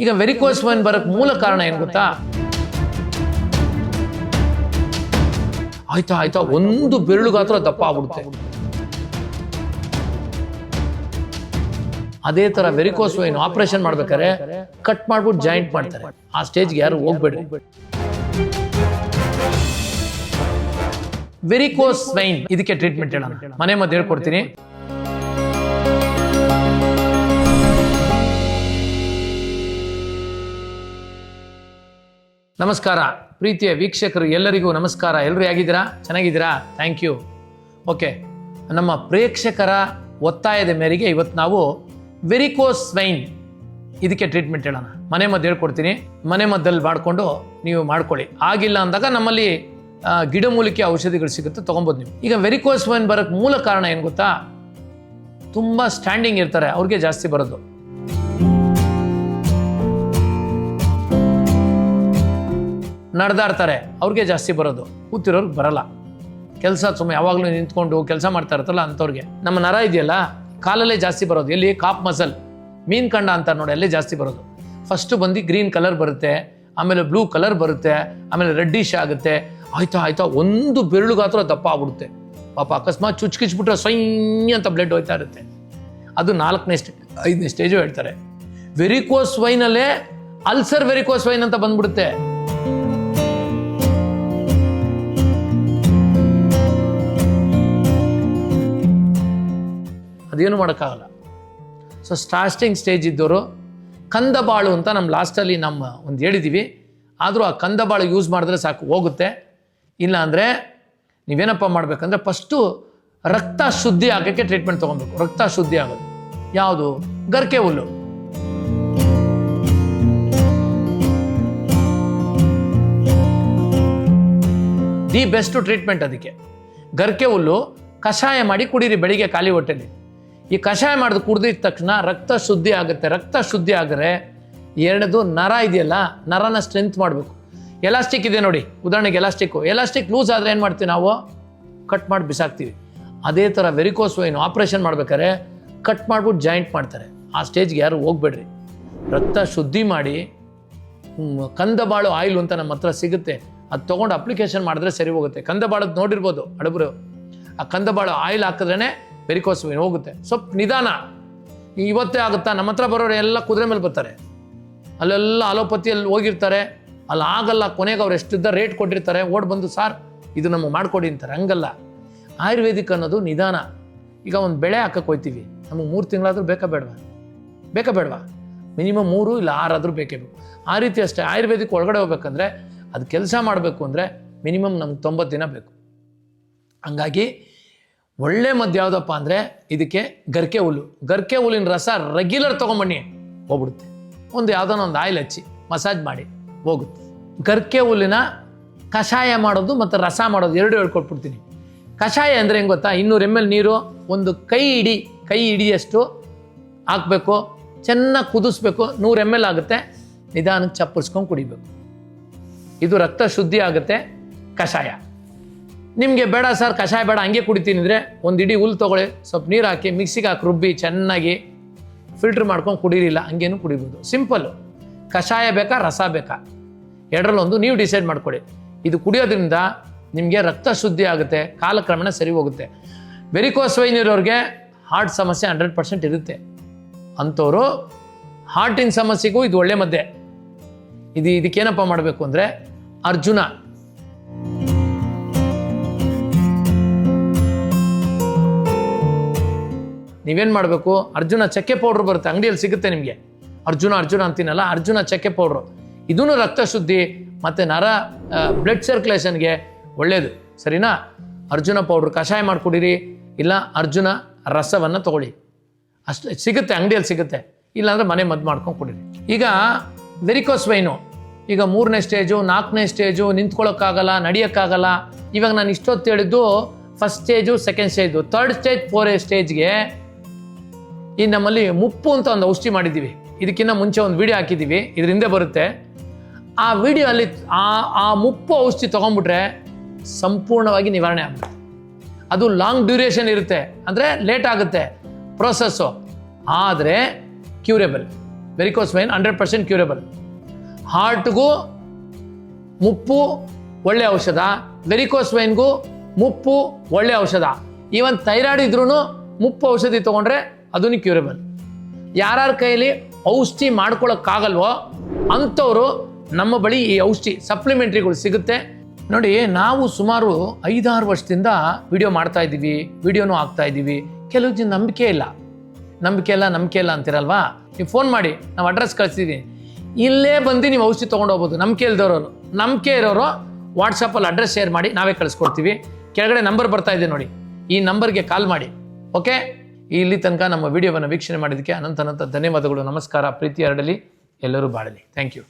ಈಗ varicose vein ಬರಕ್ ಮೂಲ ಕಾರಣ ಏನು ಗೊತ್ತಾ? ಆಯ್ತಾ ಆಯ್ತಾ, ಒಂದು ಬೆರಳು ಗಾತ್ರ ದಪ್ಪ ಆಗ್ಬಿಡುತ್ತೆ. ಅದೇ ತರ ವೆರಿಕೋಸ್ ವೈನ್ ಆಪರೇಷನ್ ಮಾಡ್ಬೇಕಾದ್ರೆ ಕಟ್ ಮಾಡ್ಬಿಟ್ಟು ಜಾಯಿಂಟ್ ಮಾಡ್ತಾರೆ. ಆ ಸ್ಟೇಜ್ಗೆ ಯಾರು ಹೋಗ್ಬೇಡ್ರಿ. ವೆರಿಕೋಸ್ ವೈನ್ ಇದಕ್ಕೆ ಟ್ರೀಟ್ಮೆಂಟ್ ಹೇಳೋಣ. ಮನೆ ಮದ್ದು ಹೇಳ್ಕೊಡ್ತೀನಿ. ನಮಸ್ಕಾರ. ಪ್ರೀತಿಯ ವೀಕ್ಷಕರು ಎಲ್ಲರಿಗೂ ನಮಸ್ಕಾರ. ಎಲ್ಲರೂ ಹೇಗಿದ್ದೀರಾ? ಚೆನ್ನಾಗಿದ್ದೀರಾ? ಥ್ಯಾಂಕ್ ಯು ಓಕೆ ನಮ್ಮ ಪ್ರೇಕ್ಷಕರ ಒತ್ತಾಯದ ಮೇರೆಗೆ ಇವತ್ತು ನಾವು ವೆರಿಕೋಸ್ ವೈನ್ ಇದಕ್ಕೆ ಟ್ರೀಟ್ಮೆಂಟ್ ಹೇಳೋಣ. ಮನೆ ಮದ್ದು ಹೇಳ್ಕೊಡ್ತೀನಿ. ಮನೆ ಮದ್ದಲ್ಲಿ ಮಾಡಿಕೊಂಡು ನೀವು ಮಾಡ್ಕೊಳ್ಳಿ. ಆಗಿಲ್ಲ ಅಂದಾಗ ನಮ್ಮಲ್ಲಿ ಗಿಡಮೂಲಿಕೆ ಔಷಧಿಗಳು ಸಿಗುತ್ತೆ, ತೊಗೊಬೋದು ನೀವು. ಈಗ ವೆರಿಕೋಸ್ ವೈನ್ ಬರೋಕ್ಕೆ ಮೂಲ ಕಾರಣ ಏನು ಗೊತ್ತಾ? ತುಂಬ ಸ್ಟ್ಯಾಂಡಿಂಗ್ ಇರ್ತಾರೆ. ಅವ್ರಿಗೆ ಜಾಸ್ತಿ ಬರೋದು. ನಡೆದಾಡ್ತಾರೆ ಅವ್ರಿಗೆ ಜಾಸ್ತಿ ಬರೋದು. ಕೂತಿರೋರ್ಗೆ ಬರಲ್ಲ. ಕೆಲಸ ಸುಮ್ಮನೆ ಯಾವಾಗಲೂ ನಿಂತ್ಕೊಂಡು ಕೆಲಸ ಮಾಡ್ತಾ ಇರ್ತಲ್ಲ ಅಂಥವ್ರಿಗೆ. ನಮ್ಮ ನರ ಇದೆಯಲ್ಲ, ಕಾಲಲ್ಲೇ ಜಾಸ್ತಿ ಬರೋದು. ಎಲ್ಲಿ ಕಾಪ್ ಮಸಲ್, ಮೀನ್ ಕಂಡ ಅಂತ ನೋಡಿ ಅಲ್ಲೇ ಜಾಸ್ತಿ ಬರೋದು. ಫಸ್ಟು ಬಂದು ಗ್ರೀನ್ ಕಲರ್ ಬರುತ್ತೆ, ಆಮೇಲೆ ಬ್ಲೂ ಕಲರ್ ಬರುತ್ತೆ, ಆಮೇಲೆ ರೆಡ್ಡಿಶ್ ಆಗುತ್ತೆ. ಆಯ್ತಾ ಆಯ್ತಾ, ಒಂದು ಬೆರಳುಗಾತ್ರ ದಪ್ಪ ಆಗ್ಬಿಡುತ್ತೆ. ಪಾಪ ಅಕಸ್ಮಾತ್ ಚುಚ್ಕಿಚ್ಬಿಟ್ರೆ ಸ್ವೈ ಅಂತ ಬ್ಲಡ್ ಹೋಯ್ತಾ ಇರುತ್ತೆ. ಅದು ನಾಲ್ಕನೇ ಸ್ಟೇ, ಐದನೇ ಸ್ಟೇಜು ಹೇಳ್ತಾರೆ. ವೆರಿಕೋಸ್ ವೈನಲ್ಲೇ ಅಲ್ಸರ್ ವೆರಿಕೋಸ್ ವೈನ್ ಅಂತ ಬಂದ್ಬಿಡುತ್ತೆ. ಅದೇನು ಮಾಡೋಕ್ಕಾಗಲ್ಲ. ಸೊ ಸ್ಟಾರ್ಟಿಂಗ್ ಸ್ಟೇಜ್ ಇದ್ದವರು ಕಂದಬಾಳು ಅಂತ ನಮ್ಮ ಲಾಸ್ಟಲ್ಲಿ ನಮ್ಮ ಒಂದು ಹೇಳಿದ್ದೀವಿ ಆದರೂ ಆ ಕಂದಬಾಳು ಯೂಸ್ ಮಾಡಿದ್ರೆ ಸಾಕು, ಹೋಗುತ್ತೆ. ಇಲ್ಲ ಅಂದರೆ ನೀವೇನಪ್ಪ ಮಾಡಬೇಕಂದ್ರೆ ಫಸ್ಟು ರಕ್ತ ಶುದ್ಧಿ ಆಗೋಕ್ಕೆ ಟ್ರೀಟ್ಮೆಂಟ್ ತೊಗೊಬೇಕು ರಕ್ತ ಶುದ್ಧಿ ಆಗೋದು. ಯಾವುದು? ಗರ್ಕೆ ಹುಲ್ಲು. ದಿ ಬೆಸ್ಟ್ ಟ್ರೀಟ್ಮೆಂಟ್ ಅದಕ್ಕೆ. ಗರ್ಕೆ ಹುಲ್ಲು, ಕಷಾಯ ಮಾಡಿ ಕುಡೀರಿ, ಬೆಳಿಗ್ಗೆ ಖಾಲಿ ಹೊಟ್ಟೆಲಿ. ಈ ಕಷಾಯ ಮಾಡಿದ ಕುಡ್ದಿದ ತಕ್ಷಣ ರಕ್ತ ಶುದ್ಧಿ ಆಗುತ್ತೆ, ರಕ್ತ ಶುದ್ಧಿ ಆದರೆ ಎರಡದು ನರ ಇದೆಯಲ್ಲ, ನರನ ಸ್ಟ್ರೆಂತ್ ಮಾಡಬೇಕು. ಎಲಾಸ್ಟಿಕ್ ಇದೆ ನೋಡಿ, ಉದಾಹರಣೆಗೆ ಎಲಾಸ್ಟಿಕ್ಕು ಎಲಾಸ್ಟಿಕ್ ಲೂಸ್ ಆದರೆ ಏನು ಮಾಡ್ತೀವಿ ನಾವು? ಕಟ್ ಮಾಡಿ ಬಿಸಾಕ್ತೀವಿ. ಅದೇ ಥರ ವೆರಿಕೋಸ್ ವೈನು ಆಪ್ರೇಷನ್ ಮಾಡ್ಬೇಕಾದ್ರೆ ಕಟ್ ಮಾಡ್ಬಿಟ್ಟು ಜಾಯಿಂಟ್ ಮಾಡ್ತಾರೆ. ಆ ಸ್ಟೇಜ್ಗೆ ಯಾರು ಹೋಗ್ಬೇಡ್ರಿ. ರಕ್ತ ಶುದ್ಧಿ ಮಾಡಿ ಕಂದಬಾಳು ಆಯಿಲ್ ಅಂತ ನಮ್ಮ ಹತ್ರ ಸಿಗುತ್ತೆ. ಅದು ತೊಗೊಂಡು ಅಪ್ಲಿಕೇಶನ್ ಮಾಡಿದ್ರೆ ಸರಿ ಹೋಗುತ್ತೆ. ಕಂದಬಾಳದ್ದು ನೋಡಿರ್ಬೋದು ಹಡಬ್ರು ಆ ಕಂದಬಾಳು ಆಯಿಲ್ ಹಾಕಿದ್ರೇ ವೆರಿಕೋಸ್ ವೈನ್ ಹೋಗುತ್ತೆ. ಸ್ವಲ್ಪ ನಿಧಾನ. ಇವತ್ತೇ ಆಗುತ್ತಾ? ನಮ್ಮ ಹತ್ರ ಬರೋರು ಎಲ್ಲ ಕುದುರೆ ಮೇಲೆ ಬರ್ತಾರೆ. ಅಲ್ಲೆಲ್ಲ ಅಲೋಪತಿಯಲ್ಲಿ ಹೋಗಿರ್ತಾರೆ. ಅಲ್ಲಿ ಆಗಲ್ಲ, ಕೊನೆಗೆ ಅವ್ರು ಎಷ್ಟಿದ್ದ ರೇಟ್ ಕೊಟ್ಟಿರ್ತಾರೆ. ಓಡ್ ಬಂದು, ಸಾರ್, ಇದು ನಮಗೆ ಮಾಡ್ಕೊಡಿ ಅಂತಾರೆ. ಹಂಗಲ್ಲ. ಆಯುರ್ವೇದಿಕ್ ಅನ್ನೋದು ನಿಧಾನ. ಈಗ ಒಂದು ಬೆಳೆ ಹಾಕಕ್ಕೆ ಹೋಯ್ತೀವಿ. ನಮಗೆ ಮೂರು ತಿಂಗಳಾದರೂ ಬೇಕಾ ಬೇಡವಾ? ಬೇಕಾ ಬೇಡವಾ? ಮಿನಿಮಮ್ ಮೂರು ಇಲ್ಲ ಆರಾದರೂ ಬೇಕೇ ಬೇಕು. ಆ ರೀತಿ ಅಷ್ಟೇ ಆಯುರ್ವೇದಿಕ್ ಒಳಗಡೆ ಹೋಗ್ಬೇಕಂದ್ರೆ, ಅದು ಕೆಲಸ ಮಾಡಬೇಕು ಅಂದರೆ ಮಿನಿಮಮ್ ನಮ್ಗೆ ತೊಂಬತ್ತು ದಿನ ಬೇಕು. ಹಂಗಾಗಿ ಒಳ್ಳೆ ಮದ್ದು ಯಾವುದಪ್ಪ ಅಂದರೆ ಇದಕ್ಕೆ ಗರ್ಕೆ ಹುಲ್ಲು. ಗರ್ಕೆ ಹುಲ್ಲಿನ ರಸ ರೆಗ್ಯುಲರ್ ತೊಗೊಂಬನ್ನಿ. ಹೋಗ್ಬಿಡುತ್ತೆ. ಒಂದು ಯಾವುದೋ ಒಂದು ಆಯಿಲ್ ಹಚ್ಚಿ ಮಸಾಜ್ ಮಾಡಿ, ಹೋಗುತ್ತೆ. ಗರ್ಕೆ ಹುಲ್ಲಿನ ಕಷಾಯ ಮಾಡೋದು ಮತ್ತು ರಸ ಮಾಡೋದು ಎರಡು ಹೇಳ್ಕೊಟ್ಬಿಡ್ತೀನಿ. ಕಷಾಯ ಅಂದರೆ ಹೆಂಗೆ ಗೊತ್ತಾ? ಇನ್ನೂರು ಎಂ ಎಲ್ ನೀರು ಒಂದು ಕೈ ಇಡಿ ಕೈ ಹಿಡಿಯಷ್ಟು ಹಾಕಬೇಕು. ಚೆನ್ನಾಗಿ ಕುದಿಸ್ಬೇಕು. ನೂರು ಎಂ ಎಲ್ ಆಗುತ್ತೆ. ನಿಧಾನಕ್ಕೆ ಚಪ್ಪರಿಸ್ಕೊಂಡು ಕುಡಿಬೇಕು. ಇದು ರಕ್ತ ಶುದ್ಧಿ ಆಗುತ್ತೆ ಕಷಾಯ. ನಿಮಗೆ ಬೇಡ ಸರ್, ಕಷಾಯ ಬೇಡ, ಹಂಗೆ ಕುಡಿತೀನಿ ಅಂದರೆ ಒಂದು ಇಡೀ ಹುಲ್ ತೊಗೊಳ್ಳಿ. ಸ್ವಲ್ಪ ನೀರು ಹಾಕಿ, ಮಿಕ್ಸಿಗೆ ಹಾಕಿ ರುಬ್ಬಿ, ಚೆನ್ನಾಗಿ ಫಿಲ್ಟ್ರ್ ಮಾಡ್ಕೊಂಡು ಕುಡೀರಿಲ್ಲ ಹಂಗೇನು ಕುಡಿಬೋದು. ಸಿಂಪಲ್ಲು ಕಷಾಯ ಬೇಕಾ, ರಸ ಬೇಕಾ? ಎರಡರಲ್ಲೊಂದು ನೀವು ಡಿಸೈಡ್ ಮಾಡ್ಕೊಳ್ಳಿ ಇದು ಕುಡಿಯೋದ್ರಿಂದ ನಿಮಗೆ ರಕ್ತ ಶುದ್ಧಿ ಆಗುತ್ತೆ ಕಾಲಕ್ರಮೇಣ ಸರಿ ಹೋಗುತ್ತೆ. ವೆರಿಕೋಸ್ ವೈನ್ ಇರೋರಿಗೆ ಹಾರ್ಟ್ ಸಮಸ್ಯೆ ಹಂಡ್ರೆಡ್ ಪರ್ಸೆಂಟ್ ಇರುತ್ತೆ. ಅಂಥವರು ಹಾರ್ಟಿನ ಸಮಸ್ಯೆಗೂ ಇದು ಒಳ್ಳೆ ಮದ್ದೆ ಇದು ಇದಕ್ಕೇನಪ್ಪ ಮಾಡಬೇಕು ಅಂದರೆ ಅರ್ಜುನ ನೀವೇನು ಮಾಡಬೇಕು? ಅರ್ಜುನ ಚಕ್ಕೆ ಪೌಡ್ರ್ ಬರುತ್ತೆ, ಅಂಗಡಿಯಲ್ಲಿ ಸಿಗುತ್ತೆ ನಿಮಗೆ. ಅರ್ಜುನ ಅರ್ಜುನ ಅಂತೀನಲ್ಲ, ಅರ್ಜುನ ಚಕ್ಕೆ ಪೌಡ್ರು ಇದೂ ರಕ್ತ ಶುದ್ಧಿ ಮತ್ತು ನರ ಬ್ಲಡ್ ಸರ್ಕ್ಯುಲೇಷನ್ಗೆ ಒಳ್ಳೆಯದು ಸರಿನಾ? ಅರ್ಜುನ ಪೌಡ್ರ್ ಕಷಾಯ ಮಾಡಿಕೊಡಿರಿ. ಇಲ್ಲ, ಅರ್ಜುನ ರಸವನ್ನು ತಗೊಳ್ಳಿ. ಅಷ್ಟು, ಸಿಗುತ್ತೆ, ಅಂಗಡಿಯಲ್ಲಿ ಸಿಗುತ್ತೆ. ಇಲ್ಲಾಂದರೆ ಮನೆ ಮದ್ದು ಮಾಡ್ಕೊಂಡು ಕುಡೀರಿ. ಈಗ ವೆರಿಕೋಸ್ ವೈನು ಈಗ ಮೂರನೇ ಸ್ಟೇಜು ನಾಲ್ಕನೇ ಸ್ಟೇಜು ನಿಂತ್ಕೊಳ್ಳೋಕ್ಕಾಗಲ್ಲ ನಡೆಯೋಕ್ಕಾಗಲ್ಲ. ಇವಾಗ ನಾನು ಇಷ್ಟೊತ್ತು ಹೇಳಿದ್ದು first stage second stage third stage four ಸ್ಟೇಜ್ಗೆ ಈ ನಮ್ಮಲ್ಲಿ ಮುಪ್ಪು ಅಂತ ಒಂದು ಔಷಧಿ ಮಾಡಿದ್ದೀವಿ. ಇದಕ್ಕಿಂತ ಮುಂಚೆ ಒಂದು ವಿಡಿಯೋ ಹಾಕಿದ್ದೀವಿ. ಇದರಿಂದ ಬರುತ್ತೆ. ಆ ವಿಡಿಯೋ ಅಲ್ಲಿ ಆ ಆ ಮುಪ್ಪು ಔಷಧಿ ತೊಗೊಂಡ್ಬಿಟ್ರೆ ಸಂಪೂರ್ಣವಾಗಿ ನಿವಾರಣೆ ಆಗುತ್ತೆ. ಅದು ಲಾಂಗ್ ಡ್ಯೂರೇಷನ್ ಇರುತ್ತೆ. ಅಂದರೆ ಲೇಟ್ ಆಗುತ್ತೆ. ಪ್ರೊಸೆಸ್ಸು ಆದರೆ curable varicose vein hundred percent curable ಹಾರ್ಟ್ಗೂ ಮುಪ್ಪು ಒಳ್ಳೆ ಔಷಧ. ವೆರಿಕೋಸ್ ವೈನ್ಗೂ ಮುಪ್ಪು ಒಳ್ಳೆ ಔಷಧ. ಈವನ್ ಥೈರಾಯ್ಡ್ ಇದ್ರೂ ಮುಪ್ಪು ಔಷಧಿ ತೊಗೊಂಡ್ರೆ ಅದನ್ನು ಕ್ಯೂರಬಲ್ ಯಾರ್ಯಾರ ಕೈಯಲ್ಲಿ ಔಷಧಿ ಮಾಡ್ಕೊಳಕ್ಕಾಗಲ್ವೋ ಅಂಥವರು ನಮ್ಮ ಬಳಿ ಈ ಔಷಧಿ ಸಪ್ಲಿಮೆಂಟ್ರಿಗಳು ಸಿಗುತ್ತೆ. ನೋಡಿ, ನಾವು ಸುಮಾರು ಐದಾರು ವರ್ಷದಿಂದ ವಿಡಿಯೋ ಮಾಡ್ತಾ ಇದ್ದೀವಿ ವಿಡಿಯೋನೂ ಹಾಕ್ತಾ ಇದ್ದೀವಿ. ಕೆಲವು ಜನ ನಂಬಿಕೆ ಇಲ್ಲ. ನಂಬಿಕೆ ಇಲ್ಲ ನಂಬಿಕೆ ಇಲ್ಲ ಅಂತೀರಲ್ವಾ? ನೀವು ಫೋನ್ ಮಾಡಿ, ನಾವು ಅಡ್ರೆಸ್ ಕಳಿಸ್ತೀವಿ. ಇಲ್ಲೇ ಬಂದು ನೀವು ಔಷಧಿ ತೊಗೊಂಡು ಹೋಗ್ಬೋದು. ನಂಬಿಕೆ ಇಲ್ದವ್ರು ನಂಬಿಕೆ ಇರೋರು ವಾಟ್ಸಪ್ಪಲ್ಲಿ ಅಡ್ರೆಸ್ ಶೇರ್ ಮಾಡಿ ನಾವೇ ಕಳಿಸ್ಕೊಡ್ತೀವಿ. ಕೆಳಗಡೆ ನಂಬರ್ ಬರ್ತಾ ಇದೆ ನೋಡಿ. ಈ ನಂಬರ್ಗೆ ಕಾಲ್ ಮಾಡಿ. ಓಕೆ ಇಲ್ಲಿ ತನಕ ನಮ್ಮ ವಿಡಿಯೋವನ್ನು ವೀಕ್ಷಣೆ ಮಾಡಿದ್ದಕ್ಕೆ ಅನಂತ ಅನಂತ ಧನ್ಯವಾದಗಳು. ನಮಸ್ಕಾರ. ಪ್ರೀತಿ ಹರಡಲಿ ಎಲ್ಲರೂ ಬಾಳಲಿ. Thank you